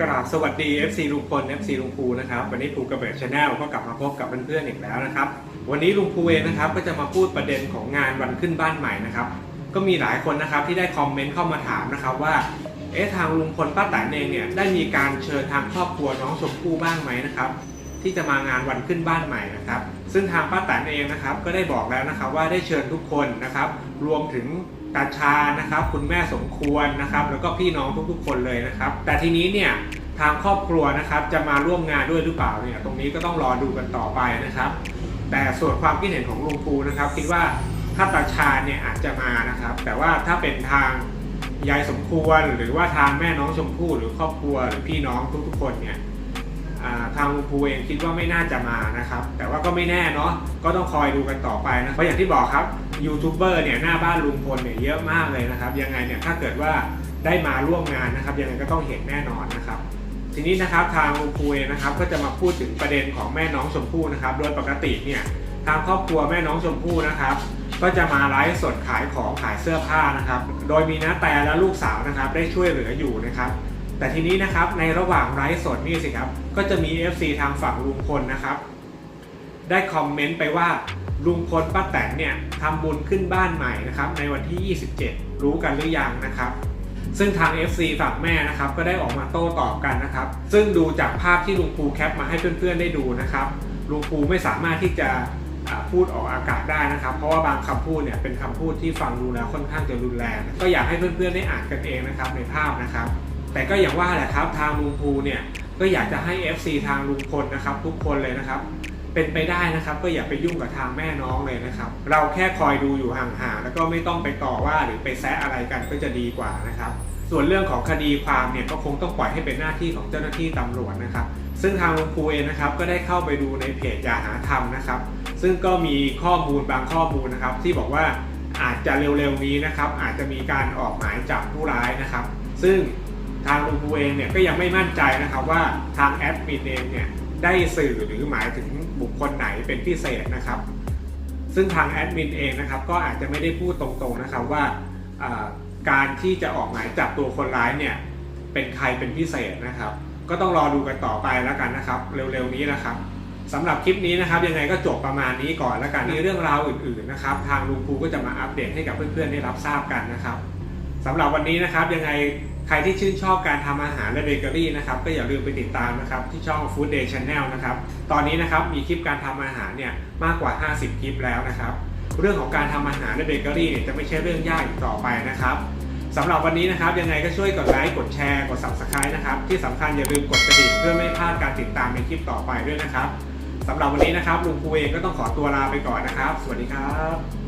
กราบสวัสดี FC ลุงพล FC ลุงภูนะครับ วันนี้ภูกระเบิดชาแนลก็กลับมาพบกับเพื่อนๆอีกแล้วนะครับ วันนี้ลุงภูเองนะครับก็จะมาพูดประเด็นของงานวันขึ้นบ้านใหม่นะครับ ก็มีหลายคนนะครับที่ได้คอมเมนต์เข้ามาถามนะครับว่า เอ๊ะทางลุงพลป้าแตนเองเนี่ยได้มีการเชิญทางครอบครัวน้องชมพู่บ้างไหมนะครับที่จะมางานวันขึ้นบ้านใหม่นะครับ ซึ่งทางป้าแตนเองนะครับก็ได้บอกแล้วนะครับว่าได้เชิญทุกคนนะครับ รวมถึง ตาชานะครับ คุณแม่สมควรนะครับ แล้วก็พี่น้องทุกๆ คนเลยนะครับ แต่ทีนี้เนี่ยทางครอบครัวนะครับ จะมาร่วมงานด้วยหรือเปล่าเนี่ยตรงนี้ก็ต้องรอดูกันต่อไปนะครับ แต่ส่วนความคิดเห็นของลุงภูนะครับ คิดว่าถ้าตาชาเนี่ยอาจจะมานะครับ แต่ว่าถ้าเป็นทางยายสมควรหรือว่าทางแม่น้องชมพู่หรือครอบครัวหรือพี่น้องทุกๆคนเนี่ยทางลุงภูเองคิดว่าไม่น่าจะมานะครับ แต่ว่าก็ไม่แน่เนาะก็ต้องคอยดูกันต่อไปนะเพราะอย่างที่บอกครับ ยูทูบเบอร์เนี่ยหน้าบ้านลุงพลเนี่ยเยอะมากเลยนะครับ ยังไงเนี่ยถ้าเกิดว่าได้มาร่วมงานนะครับ ยังไงก็ต้องเห็นแน่นอนนะครับ ทีนี้นะครับทางลุงภูนะครับก็จะมาพูดถึงประเด็นของแม่น้องชมพู่นะครับ โดยปกติเนี่ยทางครอบครัวแม่น้องชมพู่นะครับ ก็จะมาไลฟ์สดขายของขายเสื้อผ้านะครับ โดยมีน้าแต่และลูกสาวนะครับ ได้ช่วยเหลืออยู่นะครับแต่ทีนี้นะครับในระหว่างไลฟ์สดนี่สิครับ ก็จะมี FC ทางฝั่งลุงพลนะครับ ได้คอมเมนต์ไปว่า ลุงพลป้าแตนเนี่ยทำบุญขึ้นบ้านใหม่นะครับในวันที่ 27 รู้กันหรือยังนะครับ ซึ่งทาง FC ฝั่งแม่นะครับก็ได้ออกมาโต้ตอบกันนะครับ ซึ่งดูจากภาพที่ลุงภูแคปมาให้เพื่อนๆได้ดูนะครับลุงภูไม่สามารถที่จะพูดออกอากาศได้นะครับ เพราะว่าบางคำพูดเนี่ยเป็นคำพูดที่ฟังดูแล้วค่อนข้างจะรุนแรง ก็อยากให้เพื่อนๆได้อ่านกันเองนะครับในภาพนะครับ แต่ก็อย่างว่าแหละครับทางลุงภูเนี่ยก็อยากจะให้ FC ทางลุงพลนะครับทุกคนเลยนะครับ เป็นไปได้นะครับ ก็อย่าไปยุ่งกับทางแม่น้องเลยนะครับ เราแค่คอยดูอยู่ห่างๆแล้วก็ไม่ต้องไปต่อว่าหรือไปแซะอะไรกันก็จะดีกว่านะครับ ส่วนเรื่องของคดีความเนี่ยก็คงต้องปล่อยให้เป็นหน้าที่ของเจ้าหน้าที่ตำรวจนะครับ ซึ่งทางลุงภูเองนะครับก็ได้เข้าไปดูในเพจอย่าหาทำนะครับ ซึ่งก็มีข้อมูลบางข้อมูลนะครับ ที่บอกว่าอาจจะเร็วๆนี้นะครับ อาจจะมีการออกหมายจับผู้ร้ายนะครับ ซึ่งทางลุงภูเองเนี่ยก็ยังไม่มั่นใจนะครับว่าทางแอดมินเองเนี่ย ได้สื่อหรือหมายถึงบุคคลไหนเป็นพิเศษนะครับ ซึ่งทางแอดมินเองนะครับ ก็อาจจะไม่ได้พูดตรงๆนะครับว่าการที่จะออกหมายจับตัวคนร้ายเนี่ยเป็นใครเป็นพิเศษนะครับ ก็ต้องรอดูกันต่อไปแล้วกันนะครับ เร็วๆนี้นะครับสำหรับคลิปนี้นะครับยังไงก็จบประมาณนี้ก่อนแล้วกันในเรื่องราวอื่นๆนะครับ ทางลุงภูก็จะมาอัปเดตให้กับเพื่อนๆได้รับทราบกันนะครับ สำหรับวันนี้นะครับยังไงใครที่ชื่นชอบการทำอาหารและเบเกอรี่นะครับก็อย่าลืมไปติดตามนะครับที่ช่อง Food Day Channel นะครับตอนนี้นะครับมีคลิปการทำอาหารเนี่ยมากกว่า 50 คลิปแล้วนะครับ เรื่องของการทำอาหารและเบเกอรี่เนี่ยจะไม่ใช่เรื่องยากอีกต่อไปนะครับสำหรับวันนี้นะครับยังไงก็ช่วยกดไลค์กดแชร์กด subscribe นะครับที่สำคัญอย่าลืมกดกระดิ่งเพื่อไม่พลาดการติดตามในคลิปต่อไปด้วยนะครับสำหรับวันนี้นะครับลุงภูเองก็ต้องขอตัวลาไปก่อนนะครับ สวัสดีครับ